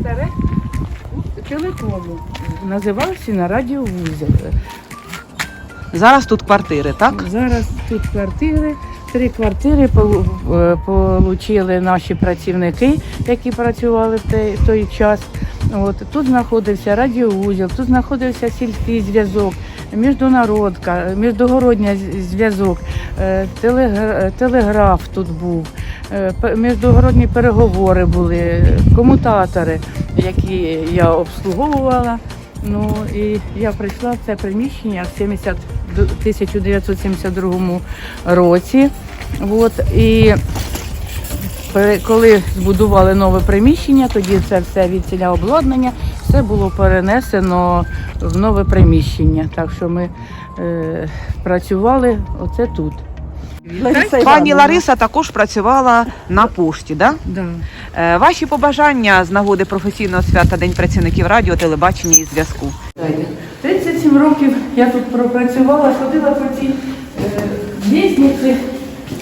старе телекому. Називався на радіовузел. Зараз тут квартири, так? Зараз тут квартири. Три квартири полу- е, наші працівники, які працювали в той, в той час. От тут знаходився радіовузел, тут знаходився сільський зв'язок, міжнародка, міждогородній зв'язок, е, телеграф тут був, е, міждогородні переговори були, комутатори, які я обслуговувала. Ну і я прийшла в це приміщення в 70, 1972 році. От, і коли збудували нове приміщення, тоді це все від ціля обладнання, все було перенесено в нове приміщення. Так що ми е, працювали оце тут. Пані Лариса також працювала на пошті, да? Да. Е, Ваші побажання з нагоди професійного свята День працівників радіо, телебачення і зв'язку. 37 років я тут пропрацювала, ходила по цій е, лісниці,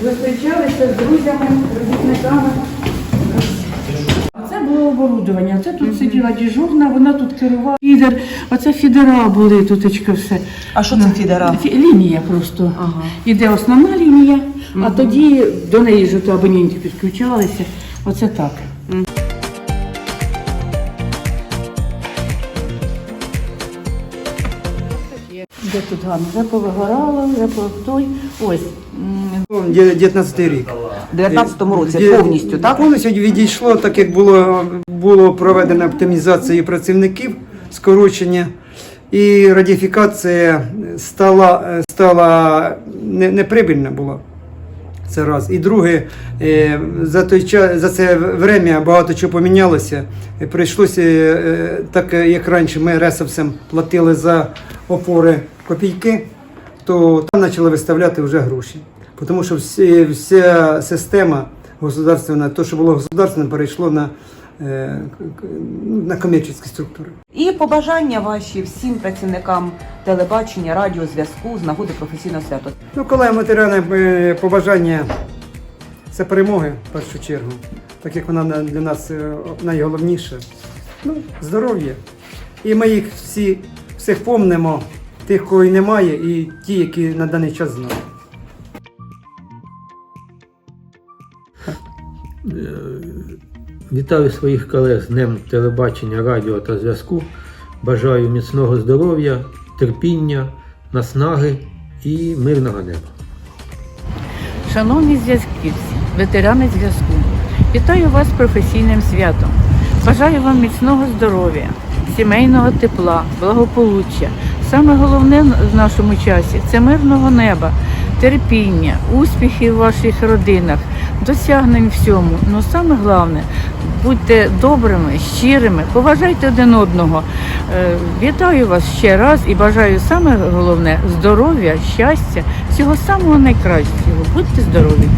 зустрічалися з друзями, робітниками. Було оборудовання. Це тут сиділа дежурна, вона тут керувала. Фідер, оце фідера були туточка все. А що це фідера? Фі- Лінія просто. Ага. Іде основна лінія, а тоді до неї ж ото абонентів підключалися. Оце так. Де тут гарно? Вже повигорало, вже по той. Ось. м, 19 рік. У 19-му році Є- повністю, так? Повністю відійшло, так як було, було проведено оптимізація працівників, скорочення, і радіфікація стала, стала не, неприбильна була. Це раз. І друге, е, за той час, за це время багато чого помінялося. Е, Прийшлося, е, так як раніше ми ресовцям платили за опори копійки, то там почали виставляти вже гроші. Тому що всі, вся система государственна, то, що було государственне, перейшло на, к- ну, на комерційні структури. І побажання ваші всім працівникам телебачення, радіо, зв'язку з нагоди професійного свята. Ну, коли матеріальне е, побажання це перемоги в першу чергу, так як вона для нас е, найголовніша. Ну, здоров'я. І ми їх всі всіх помнимо, тих, кого і немає, і ті, які на даний час знають. Вітаю своїх колег з Днем телебачення, радіо та зв'язку. Бажаю міцного здоров'я, терпіння, наснаги і мирного неба. Шановні зв'язківці, ветерани зв'язку, вітаю вас професійним святом. Бажаю вам міцного здоров'я, сімейного тепла, благополуччя. Саме головне в нашому часі це мирного неба, терпіння, успіхів в ваших родинах, досягнень всьому. Ну саме головне, будьте добрими, щирими, поважайте один одного. Е, Вітаю вас ще раз і бажаю саме головне здоров'я, щастя, всього самого найкращого. Будьте здорові!